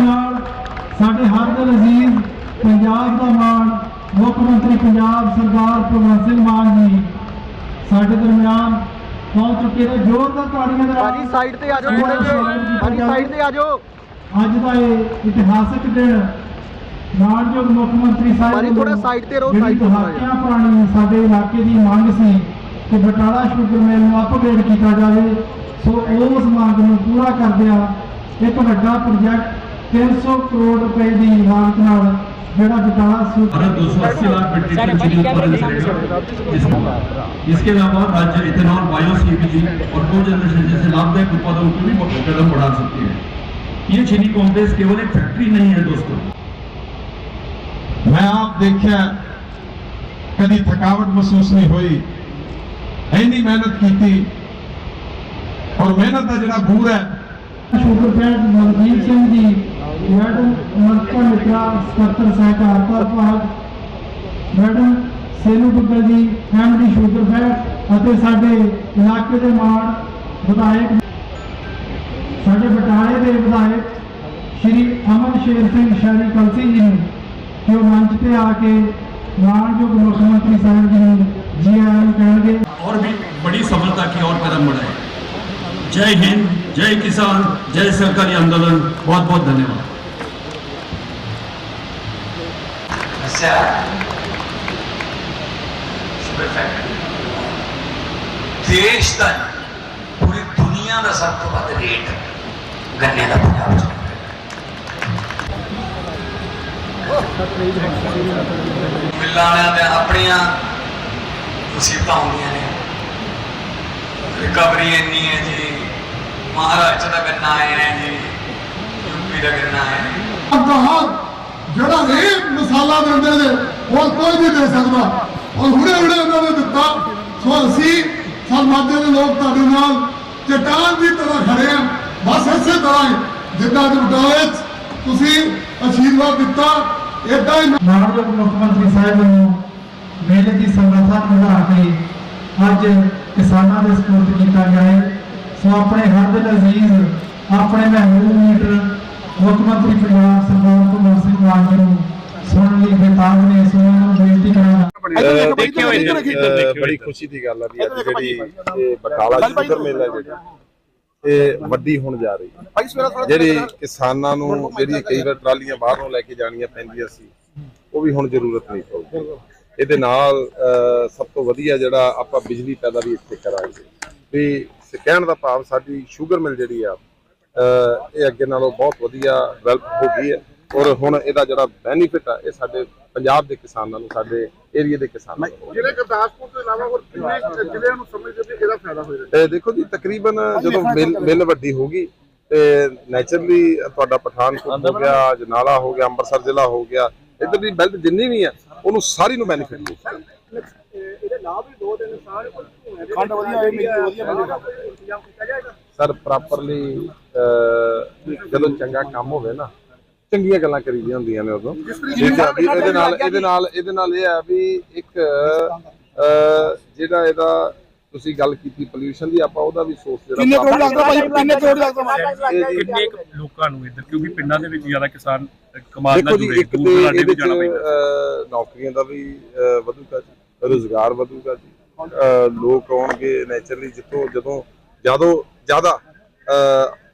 ਨਾਲ ਸਾਡੇ ਹਰ ਦਿਲ ਅਜ਼ੀਜ਼ ਪੰਜਾਬ ਦਾ ਮਾਣ ਮੁੱਖ ਮੰਤਰੀ ਪੰਜਾਬ ਸਰਦਾਰ ਭਗਵੰਤ ਸਿੰਘ ਮਾਨ ਜੀ। ਸਾਡੇ ਦਰਮਿਆਨ ਪਹੁੰਚ ਚੁੱਕੇ ਨੇ ਜ਼ੋਰਦਾਰ ਤਾੜੀਆਂ ਦੇ ਨਾਲ ਭਾਜੀ ਸਾਈਡ ਤੇ ਆ ਜਾਓ ਥੋੜੇ ਜਿਹੇ ਭਾਜੀ ਸਾਈਡ ਤੇ ਆ ਜਾਓ। ਅੱਜ ਦਾ ਇਹ ਇਤਿਹਾਸਕ ਦਿਨ ਮਾਨਯੋਗ ਮੁੱਖ ਮੰਤਰੀ ਸਾਹਿਬ ਭਾਜੀ ਥੋੜ੍ਹਾ ਵੱਲੋਂ side ਤੇ ਰਹੋ, ਜਿਹੜੀ side ਤੇ ਥੋੜ੍ਹਾ ਦਹਾਕਿਆਂ ਪੁਰਾਣੀ ਸਾਡੇ ਇਲਾਕੇ ਦੀ ਮੰਗ ਸੀ ਕਿ ਬਟਾਲਾ ਸ਼ੂਗਰ ਮਿਲ ਨੂੰ ਅਪਗ੍ਰੇਡ ਕੀਤਾ ਜਾਵੇ। ਸੋ ਉਸ ਮੰਗ ਨੂੰ ਪੂਰਾ ਕਰਦਿਆਂ ਇੱਕ ਵੱਡਾ ਪ੍ਰੋਜੈਕਟ 300 ਕਰੋੜ ਰੁਪਏ ਦੀ ਲਾਗਤ ਨਾਲ ਜਿਹੜਾ ਬਟਾਲਾ ਸ਼ੂਗਰ भारत दो सौ अस्सी लाख मीट्रिक टन चीनी उत्पादन करेगा इस- इसके अलावा राज्य इथेनॉल बायो सीपीजी और को जनरेशन जैसे लाभदायक उत्पादों को भी कदम बढ़ा सकती है ये चीनी कॉम्प्लेक्स केवल एक फैक्ट्री नहीं है दोस्तों ਮੈਂ ਆਪ ਦੇਖਿਆ ਕਦੀ ਥਕਾਵਟ ਮਹਿਸੂਸ ਨਹੀਂ ਹੋਈ ਇੰਨੀ ਮਿਹਨਤ ਕੀਤੀ ਔਰ ਮਿਹਨਤ ਦਾ ਜਿਹੜਾ ਬੂਰ ਹੈ sugar fat Manjeet Singh ji madam ਮਨਕਾ ਮਿੱਤਰਾ ਸਕੱਤਰ ਸਹਿਕਾਰਤਾ ਵਿਭਾਗ ਮੈਡਮ ਸੇਨੂ ਦੁੱਗਲ ਜੀ ਐਮਡੀ ਸ਼ੂਗਰ ਫੈਟ ਅਤੇ ਸਾਡੇ ਇਲਾਕੇ ਦੇ ਮਾਣ ਵਿਧਾਇਕ ਸਾਡੇ ਬਟਾਲੇ ਦੇ ਵਿਧਾਇਕ ਸ਼੍ਰੀ ਅਮਨ ਸ਼ੇਰ ਸਿੰਘ ਸ਼ਹਿਰੀ ਕਲਸੀ ਜੀ ਨੂੰ ਕਿ ਉਹ ਮੰਚ ਤੇ ਆ ਕੇ ਮਾਣਯੋਗ ਮੁੱਖ ਮੰਤਰੀ ਸਾਹਿਬ ਜੀ ਨੂੰ ਜੀ ਆਇਆਂ ਨੂੰ ਕਹਿਣਗੇ और भी बड़ी सफलता की और कदम बढ़ाए जय हिंद जय किसान जय सहकारी आंदोलन बहुत बहुत धन्यवाद ਦੱਸਿਆ ਫੈਕਟਰੀ ਦੇਸ਼ ਦਾ ਪੂਰੀ ਦੁਨੀਆ ਦਾ ਸਭ ਤੋਂ ਵੱਧ ਰੇਟ ਗੰਨੇ ਦਾ ਪੰਜਾਬ ਚ। ਮਿੱਲਾਂ ਵਾਲਿਆਂ ਦੇ ਆਪਣੀਆਂ ਮੁਸੀਬਤਾਂ ਹੁੰਦੀਆਂ ਨੇ। ਰਿਕਵਰੀ ਇੰਨੀ ਹੈ ਜੀ। ਮਹਾਰਾਸ਼ਟਰ ਦਾ ਗੰਨਾ ਆਇਆ ਹੈ ਜੀ ਯੂਪੀ ਦਾ ਗੰਨਾ ਆਇਆ ਹੈ ਕਹਾ ਜਿਹੜਾ ਇਹ ਮਿਸਾਲਾਂ ਦਿੰਦੇ ਨੇ ਉਹ ਕੋਈ ਨਹੀਂ ਦੇ ਸਕਦਾ। ਔਰ ਹੁਣੇ ਹੁਣੇ ਉਹਨਾਂ ਨੇ ਦਿੱਤਾ। ਸੋ ਅਸੀਂ ਸਨਮਾਨਿਆ ਦੇ ਲੋਕ ਤੁਹਾਡੇ ਨਾਲ ਚਟਾਨ ਦੀ ਤਰ੍ਹਾਂ ਖੜੇ ਆ ਬਸ ਇਸੇ ਤਰ੍ਹਾਂ ਹੀ ਜਿੱਦਾਂ ਅੱਜ ਤੁਸੀਂ ਅਸ਼ੀਰਵਾਦ ਦਿੱਤਾ। ਏਦਾਂ ਹੀ ਮਾਨਯੋਗ ਮੁੱਖ ਮੰਤਰੀ ਸਾਹਿਬ ਨੂੰ ਮੇਲੇ ਦੀ ਸਮਰੱਥਾ ਨੂੰ ਵਧਾ ਕੇ ਅੱਜ ਕਿਸਾਨਾਂ ਦੇ ਸਪੁਰਦ ਕੀਤਾ ਗਿਆ ਜਾਏ ਸੋ ਆਪਣੇ ਹਰ ਦਿਲ ਅਜ਼ੀਜ਼ ਆਪਣੇ ਮਹਿਬੂਬ ਲੀਡਰ ਮੁੱਖ ਮੰਤਰੀ ਪੰਜਾਬ ਸਰਦਾਰ ਭਗਵੰਤ ਸਿੰਘ ਮਾਨ ਜੀ ਨੂੰ ਸੁਣਨ ਲਈ ਬੇਤਾਬ ਨੇ ਸੋ ਉਹਨਾਂ ਨੂੰ ਬੇਨਤੀ ਕਰਾਂਗਾ। ਅਹ ਦੇਖਿਓ ਅਹ ਬੜੀ ਖੁਸ਼ੀ ਦੀ ਗੱਲ ਆ ਵੀ ਅੱਜ ਜਿਹੜੀ ਇਹ ਬਟਾਲਾ ਸ਼ੂਗਰ ਮੇਲ ਹੈ ਜਿਹੜੀ ਇਹ ਵੱਡੀ ਹੋਣ ਜਾ ਰਹੀ ਹੈ। ਜਿਹੜੀ ਕਿਸਾਨਾਂ ਨੂੰ ਜਿਹੜੀ ਕਈ ਵਾਰ ਟਰਾਲੀਆਂ ਬਾਹਰੋਂ ਲੈ ਕੇ ਜਾਣੀਆਂ ਪੈਂਦੀਆਂ ਸੀ ਉਹ ਵੀ ਹੁਣ ਜ਼ਰੂਰਤ ਨਹੀਂ ਪਊਗੀ। ਇਹਦੇ ਨਾਲ ਸਭ ਤੋਂ ਵਧੀਆ ਜਿਹੜਾ ਆਪਾਂ ਬਿਜਲੀ ਪੈਦਾ ਵੀ ਇੱਥੇ ਕਰਾਂਗੇ। ਵੀ ਕਹਿਣ ਦਾ ਭਾਵ ਸਾਡੀ ਸ਼ੂਗਰ ਮਿਲ ਜਿਹੜੀ ਆ ਇਹ ਅੱਗੇ ਨਾਲੋਂ ਬਹੁਤ ਵਧੀਆ ਡਿਵੈਲਪ ਹੋ ਗਈ ਹੈ। ਔਰ ਹੁਣ ਇਹਦਾ ਜਿਹੜਾ ਬੈਨੀਫਿਟ ਆ ਇਹ ਸਾਡੇ ਪੰਜਾਬ ਦੇ ਕਿਸਾਨਾਂ ਨੂੰ ਸਾਡੇ ਏਰੀਆ ਦੇ ਕਿਸਾਨਾਂ ਨੂੰ ਜਿਹੜੇ ਗੁਰਦਾਸਪੁਰ ਤੋਂ ਇਲਾਵਾ ਹੋਰ ਕਿੰਨੇ ਜ਼ਿਲ੍ਹਿਆਂ ਨੂੰ ਸਮਝਦੇ ਵੀ ਇਹਦਾ ਫਾਇਦਾ ਹੋਏਗਾ ਦੇਖੋ ਜੀ ਤਕਰੀਬਨ ਜਦੋਂ ਮਿਲ ਮਿਲ ਵੱਡੀ ਹੋਗੀ ਤੇ ਨੇਚਰਲੀ ਤੁਹਾਡਾ ਪਠਾਨਕੋਟ ਹੋ ਗਿਆ ਜਨਾਲਾ ਹੋ ਗਿਆ ਅੰਮ੍ਰਿਤਸਰ ਜ਼ਿਲ੍ਹਾ ਹੋ ਗਿਆ ਇੱਧਰ ਦੀ ਬੈਲਟ ਜਿੰਨੀ ਵੀ ਆ ਉਹਨੂੰ ਸਾਰੀ ਨੂੰ ਬੈਨੀਫਿਟ ਮਿਲੇਗਾ ਇਹਦੇ ਲਾਭ ਵੀ ਦੋ ਦਿਨ ਸਾਰੇ ਖੰਡ ਵਧੀਆ ਹੈ ਮਿੱਟੀ ਵਧੀਆ ਮਿਲੇਗਾ। ਇੰਤਜ਼ਾਮ ਕੀਤਾ ਜਾਏਗਾ ਸਰ ਪ੍ਰੋਪਰਲੀ ਜਦੋਂ ਚੰਗਾ ਕੰਮ ਹੋਵੇ ਨਾ ਚੰਗੀਆਂ ਗੱਲਾਂ ਕਰੀਦੀਆਂ ਹੁੰਦੀਆਂ ਨੇ ਉਦੋਂ। ਠੀਕ ਆ ਵੀ ਇਹਦੇ ਨਾਲ ਇਹਦੇ ਨਾਲ ਇਹਦੇ ਨਾਲ ਇਹ ਆ ਵੀ ਇੱਕ ਜਿਹੜਾ ਇਹਦਾ ਤੁਸੀਂ ਗੱਲ ਕੀਤੀ ਪੋਲੂਸ਼ਨ ਦੀ ਆਪਾਂ ਉਹਦਾ ਵੀ ਸੋਰਸ ਜਿਹੜਾ ਕਿੰਨੇ ਕਰੋੜ ਲੱਗਦਾ ਭਾਈ? ਕਿੰਨੇ ਕਰੋੜ ਲੱਗਦਾ ਕਿੰਨੇ ਲੋਕਾਂ ਨੂੰ ਇੱਧਰ? ਕਿਉਂਕਿ ਪਿੰਡਾਂ ਦੇ ਵਿੱਚ ਜ਼ਿਆਦਾ ਕਿਸਾਨ ਕਮਾਲ ਨਾਲ ਜੁੜੇ ਇੱਕ ਦੂਰ ਤੇ ਇਹਦੇ ਵੀ ਚ ਜਾਣਾ ਪੈਂਦਾ ਅਹ, ਨੌਕਰੀਆਂ ਦਾ ਵੀ ਵਧੂਗਾ ਜੀ ਰੋਜ਼ਗਾਰ ਵਧੂਗਾ ਜੀ। ਲੋਕ ਆਉਣਗੇ ਨੇਚਰਲੀ ਜਿੱਥੋਂ ਜਦੋਂ ਜਦੋਂ ਜ਼ਿਆਦਾ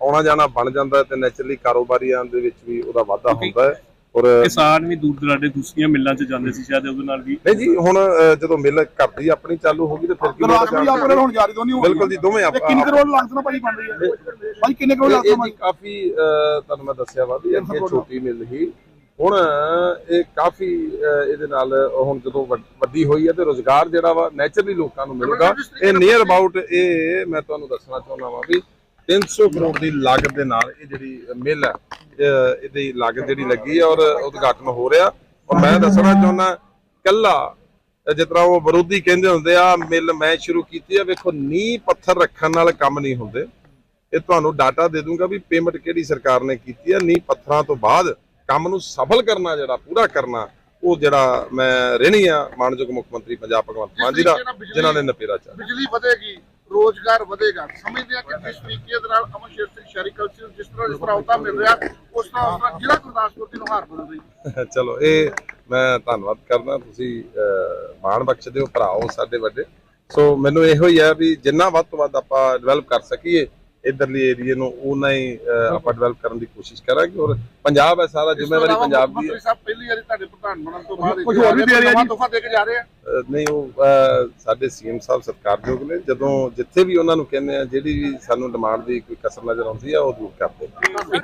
ਆਉਣਾ ਜਾਣਾ ਬਣ ਜਾਂਦਾ ਤੇ ਨੇਚਰਲੀ ਕਾਰੋਬਾਰੀਆਂ ਦੇ ਵਿੱਚ ਵੀ ਉਹਦਾ ਵਾਧਾ ਹੁੰਦਾ ਹੈ ਔਰ ਕਿਸਾਨ ਵੀ ਦੂਰ ਦਰਾਡੇ ਦੂਸਰੀਆਂ ਮਿੱਲਾਂ 'ਚ ਜਾਂਦੇ ਸੀ ਸ਼ਾਇਦ ਉਹਦੇ ਨਾਲ ਵੀ ਨਹੀਂ ਜੀ ਹੁਣ ਜਦੋਂ ਮਿਲ ਘਰ ਦੀ ਆਪਣੀ ਚਾਲੂ ਹੋ ਗਈ ਤੇ ਫਿਰ ਕੀ ਦੀ ਆਪਣੇ ਹੁਣ ਜਾਰੀ ਦੋਨੀ ਹੋ ਬਿਲਕੁਲ ਜੀ ਦੋਵੇਂ ਆਪ- ਕਿੰਨੇ ਕਰੋੜ ਲੱਗਦਾ ਨਾ ਭਾਈ ਬਣ ਰਹੀ ਹੈ? ਭਾਈ ਕਿੰਨੇ ਕਰੋੜ ਇਹ ਲੱਗਦਾ ਇਹ ਕਾਫੀ ਤੁਹਾਨੂੰ ਮੈਂ ਦੱਸਿਆ ਵਾ ਵੀ ਅੱਗੇ ਛੋਟੀ ਮਿਲ ਹੀ ਹੁਣ ਇਹ ਕਾਫੀ ਇਹਦੇ ਨਾਲ ਹੁਣ ਜਦੋਂ ਵੱਡ- ਹੋਈ ਹੈ ਤੇ ਰੋਜ਼ਗਾਰ ਜਿਹੜਾ ਵਾ ਨੇਚਰਲੀ ਲੋਕਾਂ ਨੂੰ ਮਿਲੂਗਾ। ਇਹ ਨੀਅਰ ਅਬਾਊਟ ਇਹ ਮੈਂ ਤੁਹਾਨੂੰ ਦੱਸਣਾ ਚਾਹੁੰਦਾ ਵਾਂ ਵੀ 300 ਕਰੋੜ ਦੀ ਲਾਗਤ ਦੇ ਨਾਲ ਇਹ ਜਿਹੜੀ ਮਿਲ ਹੈ ਇਹਦੀ ਲਾਗਤ ਜਿਹੜੀ ਲੱਗੀ ਹੈ ਔਰ ਉਦਘਾਟਨ ਹੋ ਰਿਹਾ। ਔਰ ਮੈਂ ਦੱਸਣਾ ਚਾਹੁੰਦਾ ਕੱਲਾ ਜਿਸ ਤਰ੍ਹਾਂ ਉਹ ਵਿਰੋਧੀ ਕਹਿੰਦੇ ਹੁੰਦੇ ਆ ਮਿਲ ਮੈਂ ਸ਼ੁਰੂ ਕੀਤੀ ਆ ਵੇਖੋ ਨੀਂਹ ਪੱਥਰ ਰੱਖਣ ਨਾਲ ਕੰਮ ਨਹੀਂ ਹੁੰਦੇ। ਇਹ ਤੁਹਾਨੂੰ ਡਾਟਾ ਦੇ ਦੂੰਗਾ ਵੀ ਪੇਮੈਂਟ ਕਿਹੜੀ ਸਰਕਾਰ ਨੇ ਕੀਤੀ ਹੈ। ਨੀ ਪੱਥਰਾਂ ਤੋਂ ਬਾਅਦ ਕੰਮ ਨੂੰ ਸਫਲ ਕਰਨਾ ਜਿਹੜਾ ਪੂਰਾ ਕਰਨਾ ਉਹ ਜਿਹੜਾ ਮੈਂ ਰਹਿਣੀ ਆ ਮਾਨਯੋਗ ਮੁੱਖ ਮੰਤਰੀ ਪੰਜਾਬ ਭਗਵੰਤ ਮਾਨ ਜੀ ਦਾ ਜਿਨ੍ਹਾਂ ਨੇ ਨਪੇਰਾ ਚਾ ਬਿਜਲੀ ਵਧੇਗੀ ਰੋਜ਼ਗਾਰ ਵਧੇਗਾ। ਸਮਝਦੇ ਆ ਕਿ ਜਿਸ ਤਰੀਕੇ ਦੇ ਨਾਲ ਅਮਨ ਸ਼ੇਰ ਸਿੰਘ ਸ਼ਹਿਰੀ ਕਲਚਰ ਜਿਸ ਤਰ੍ਹਾਂ ਜਿਸ ਤਰ੍ਹਾਂ ਉਹਦਾ ਮਿਲ ਰਿਹਾ ਉਸ ਤਰ੍ਹਾਂ ਉਸ ਤਰ੍ਹਾਂ ਜ਼ਿਲ੍ਹਾ ਗੁਰਦਾਸਪੁਰ ਦੀ ਨੁਹਾਰ ਬਦਲ ਰਹੀ। ਚਲੋ ਇਹ ਮੈਂ ਧੰਨਵਾਦ ਕਰਦਾ। ਤੁਸੀਂ ਮਾਣ ਬਖਸ਼ਦੇ ਹੋ ਭਰਾਓ ਸਾਡੇ ਵੱਡੇ। ਸੋ ਮੈਨੂੰ ਇਹੋ ਹੀ ਹੈ ਵੀ ਜਿੰਨਾ ਵੱਧ ਤੋਂ ਵੱਧ ਆਪਾਂ ਡਿਵੈਲਪ ਕਰ ਸਕੀਏ ਇਧਰਲੀ ਏਰੀਏ ਨੂੰ ਉਨਾ ਹੀ ਆਪਾਂ ਡਿਵੈਲਪ ਕਰਨ ਦੀ ਕੋਸ਼ਿਸ਼ ਕਰਾਂਗੇ ਔਰ ਪੰਜਾਬ ਹੈ ਸਾਰਾ ਜ਼ਿੰਮੇਵਾਰੀ ਪੰਜਾਬ ਦੀ ਹੈ। ਮੰਤਰੀ ਸਾਹਿਬ ਪਹਿਲੀ ਵਾਰੀ ਤੁਹਾਡੇ ਪ੍ਰਧਾਨ ਬਣਨ ਤੋਂ ਬਾਅਦ ਕੁਝ ਹੋਰ ਵੀ ਦੇ ਰਹੇ ਆ ਜੀ। ਤੋਹਫਾ ਦੇ ਕੇ ਜਾ ਰਹੇ ਆ। ਅਹ, ਨਹੀਂ ਉਹ ਸਾਡੇ ਸੀਐਮ ਸਾਹਿਬ ਸਤਿਕਾਰਯੋਗ ਨੇ ਜਦੋਂ ਜਿੱਥੇ ਵੀ ਉਹਨਾਂ ਨੂੰ ਕਹਿੰਦੇ ਆ ਜਿਹੜੀ ਵੀ ਸਾਨੂੰ ਡਿਮਾਂਡ ਦੀ ਕੋਈ ਕਸਰ ਨਜ਼ਰ ਆਉਂਦੀ ਆ ਉਹ ਦੂਰ ਕਰਦੇ ਆ।